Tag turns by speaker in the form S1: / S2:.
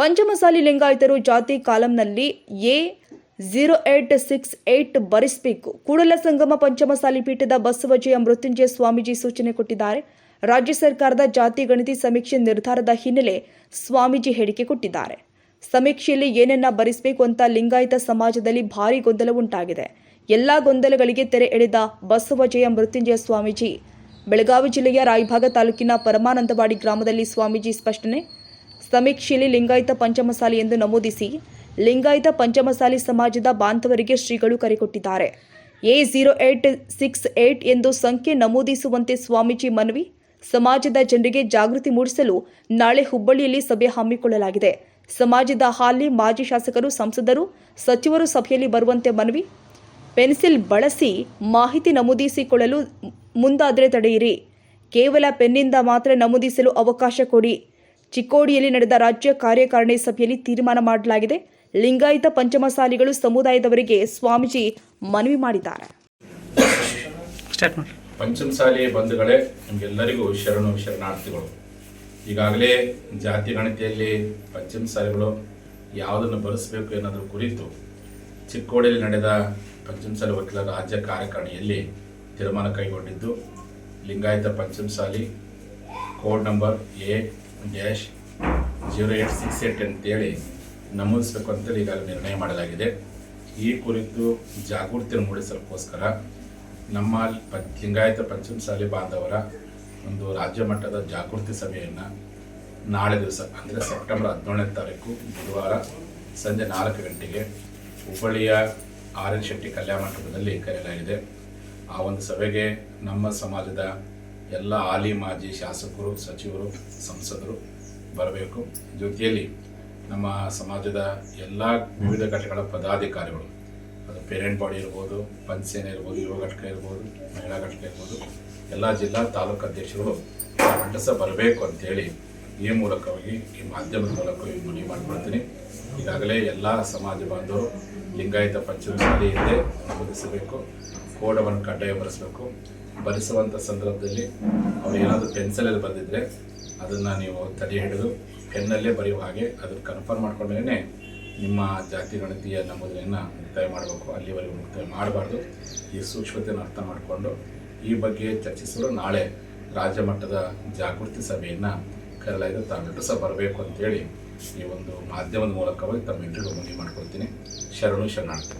S1: ಪಂಚಮಸಾಲಿ ಲಿಂಗಾಯತರು ಜಾತಿ ಕಾಲಂನಲ್ಲಿ A zero eight six eight ಬರೆಸಬೇಕು Kudala Sangama Panchamasali ಪೀಠದ ಬಸವಜಯ ಮೃತ್ಯುಂಜಯ ಸ್ವಾಮೀಜಿ ಸೂಚನೆ ಕೊಟ್ಟಿದ್ದಾರೆ. ರಾಜ್ಯ ಸರ್ಕಾರದ ಜಾತಿ ಗಣತಿ ಸಮೀಕ್ಷೆ ನಿರ್ಧಾರದ ಹಿನ್ನೆಲೆ ಸ್ವಾಮೀಜಿ ಹೇಳಿಕೆ ಕೊಟ್ಟಿದ್ದಾರೆ. ಸಮೀಕ್ಷೆಯಲ್ಲಿ ಏನನ್ನ ಬರೆಸಬೇಕು ಅಂತ ಲಿಂಗಾಯತ ಸಮಾಜದಲ್ಲಿ ಭಾರಿ ಗೊಂದಲ ಉಂಟಾಗಿದೆ. ಎಲ್ಲ ಗೊಂದಲಗಳಿಗೆ ತೆರೆ ಎಳೆದ ಬಸವಜಯ ಮೃತ್ಯುಂಜಯ ಸ್ವಾಮೀಜಿ. ಬೆಳಗಾವಿ ಜಿಲ್ಲೆಯ ರಾಯಭಾಗ ತಾಲೂಕಿನ ಪರಮಾನಂದವಾಡಿ ಗ್ರಾಮದಲ್ಲಿ ಸ್ವಾಮೀಜಿ ಸ್ಪಷ್ಟನೆ ಸಮೀಕ್ಷೆಯಲ್ಲಿ ಲಿಂಗಾಯತ ಪಂಚಮಸಾಲಿ ಎಂದು ನಮೂದಿಸಿ ಲಿಂಗಾಯತ ಪಂಚಮಸಾಲಿ ಸಮಾಜದ ಬಾಂಧವರಿಗೆ ಶ್ರೀಗಳು ಕರೆ ಕೊಟ್ಟಿದ್ದಾರೆ. A zero eight six eight ಎಂದು ಸಂಖ್ಯೆ ನಮೂದಿಸುವಂತೆ ಸ್ವಾಮೀಜಿ ಮನವಿ, ಸಮಾಜದ ಜನರಿಗೆ ಜಾಗೃತಿ ಮೂಡಿಸಲು ನಾಳೆ ಹುಬ್ಬಳ್ಳಿಯಲ್ಲಿ ಸಭೆ ಹಮ್ಮಿಕೊಳ್ಳಲಾಗಿದೆ. ಸಮಾಜದ ಹಾಲಿ ಮಾಜಿ ಶಾಸಕರು, ಸಂಸದರು, ಸಚಿವರು ಸಭೆಯಲ್ಲಿ ಬರುವಂತೆ ಮನವಿ, ಪೆನ್ಸಿಲ್ ಬಳಸಿ ಮಾಹಿತಿ ನಮೂದಿಸಿಕೊಳ್ಳಲು ಮುಂದಾದರೆ ತಡೆಯಿರಿ. ಕೇವಲ ಪೆನ್ನಿಂದ ಮಾತ್ರ ನಮೂದಿಸಲು ಅವಕಾಶ ಕೊಡಿ. ಚಿಕ್ಕೋಡಿಯಲ್ಲಿ ನಡೆದ ರಾಜ್ಯ ಕಾರ್ಯಕಾರಿಣಿ ಸಭೆಯಲ್ಲಿ ತೀರ್ಮಾನ ಮಾಡಲಾಗಿದೆ. ಲಿಂಗಾಯತ ಪಂಚಮಸಾಲಿಗಳು ಸಮುದಾಯದವರಿಗೆ ಸ್ವಾಮೀಜಿ ಮನವಿ ಮಾಡಿದ್ದಾರೆ.
S2: ಪಂಚಮಸಾಲಿ ಬಂಧುಗಳೇ ನಿಮಗೆಲ್ಲರಿಗೂ ಶರಣು ಶರಣಾರ್ಥಿಗಳು. ಈಗಾಗಲೇ ಜಾತಿ ಗಣತಿಯಲ್ಲಿ ಪಂಚಮಸಾಲಿಗಳು ಯಾವುದನ್ನು ಬಳಸಬೇಕು ಏನಾದರೂ ಕುರಿತು ಚಿಕ್ಕೋಡಿಯಲ್ಲಿ ನಡೆದ ಪಂಚಮಸಾಲಿ ವಕೀಲರ ರಾಜ್ಯ ಕಾರ್ಯಕಾರಿಣಿಯಲ್ಲಿ ತೀರ್ಮಾನ ಕೈಗೊಂಡಿದ್ದು Lingayat Panchamasali code number A dash zero eight six eight ಅಂತೇಳಿ ನಮೂದಿಸಬೇಕು ಅಂತೇಳಿ ಈಗಾಗಲೇ ನಿರ್ಣಯ ಮಾಡಲಾಗಿದೆ. ಈ ಕುರಿತು ಜಾಗೃತಿ ಮೂಡಿಸಲಿಕ್ಕೋಸ್ಕರ ನಮ್ಮ ಲಿಂಗಾಯತ ಪಂಚಮಸಾಲಿ ಬಾಂಧವರ ಒಂದು ರಾಜ್ಯ ಮಟ್ಟದ ಜಾಗೃತಿ ಸಭೆಯನ್ನು ನಾಳೆ ದಿವಸ, ಅಂದರೆ ಸೆಪ್ಟೆಂಬರ್ ಹದಿನೇಳನೇ ತಾರೀಕು ಬುಧವಾರ ಸಂಜೆ ನಾಲ್ಕು ಗಂಟೆಗೆ ಹುಬ್ಬಳ್ಳಿಯ ಆರ್ ಎನ್ ಶೆಟ್ಟಿ ಕಲ್ಯಾಣ ಮಂಟಪದಲ್ಲಿ ಕರೆಯಲಾಗಿದೆ. ಆ ಒಂದು ಸಭೆಗೆ ನಮ್ಮ ಸಮಾಜದ ಎಲ್ಲ ಹಾಲಿ ಮಾಜಿ ಶಾಸಕರು, ಸಚಿವರು, ಸಂಸದರು ಬರಬೇಕು. ಜೊತೆಯಲ್ಲಿ ನಮ್ಮ ಸಮಾಜದ ಎಲ್ಲ ವಿವಿಧ ಘಟಕಗಳ ಪದಾಧಿಕಾರಿಗಳು, ಅದು ಪೇರೆಂಟ್ ಬಾಡಿ ಇರ್ಬೋದು ಪಂಚಸೇನೆ ಇರ್ಬೋದು, ಯುವ ಘಟಕ ಇರ್ಬೋದು, ಮಹಿಳಾ ಘಟಕ ಇರ್ಬೋದು, ಎಲ್ಲ ಜಿಲ್ಲಾ ತಾಲೂಕು ಅಧ್ಯಕ್ಷರು ಮಂಡಸ ಬರಬೇಕು ಅಂತೇಳಿ ಈ ಮೂಲಕವಾಗಿ ಈ ಮಾಧ್ಯಮದ ಮೂಲಕ ಮನವಿ ಮಾಡಿಕೊಳ್ತೀನಿ. ಈಗಾಗಲೇ ಎಲ್ಲ ಸಮಾಜ ಬಾಂಧವರು ಲಿಂಗಾಯತ ಪಂಚಮಸಾಲಿ ಹಿಂದೆ ನಮೂದಿಸಬೇಕು, ಕೋಡವನ್ನು ಕಡ್ಡಾಯ ಬರೆಸಬೇಕು ಬರೆಸುವಂಥ ಸಂದರ್ಭದಲ್ಲಿ ಅವ್ರು ಏನಾದರೂ ಪೆನ್ಸಿಲಲ್ಲಿ ಬರೆದಿದ್ರೆ ಅದನ್ನು ನೀವು ತಡೆ ಹಿಡಿದು ಪೆನ್ನಲ್ಲೇ ಬರೆಯುವ ಹಾಗೆ ಅದನ್ನು ಕನ್ಫರ್ಮ್ ಮಾಡ್ಕೊಂಡ್ರೇ ನಿಮ್ಮ ಜಾತಿ ಗಣತಿಯ ನಮೂದನೆಯನ್ನು ಮುಕ್ತಾಯ ಮಾಡಬೇಕು. ಅಲ್ಲಿವರೆಗೂ ಮುಕ್ತಾಯ ಮಾಡಬಾರ್ದು. ಈ ಸೂಕ್ಷ್ಮತೆಯನ್ನು ಅರ್ಥ ಮಾಡಿಕೊಂಡು ಈ ಬಗ್ಗೆ ಚರ್ಚಿಸಲು ನಾಳೆ ರಾಜ್ಯ ಮಟ್ಟದ ಜಾಗೃತಿ ಸಭೆಯನ್ನು ಕರೆಯಲಾಗಿದೆ ತಾವೆಲ್ಲರೂ ಸಹ ಬರಬೇಕು ಅಂತೇಳಿ ಈ ಒಂದು ಮಾಧ್ಯಮದ ಮೂಲಕವಾಗಿ ತಮ್ಮೆಲ್ಲರಿಗೂ ಮನವಿ ಮಾಡ್ಕೊಳ್ತೀನಿ. ಶರಣು ಶರಣಾರ್ಥಿ.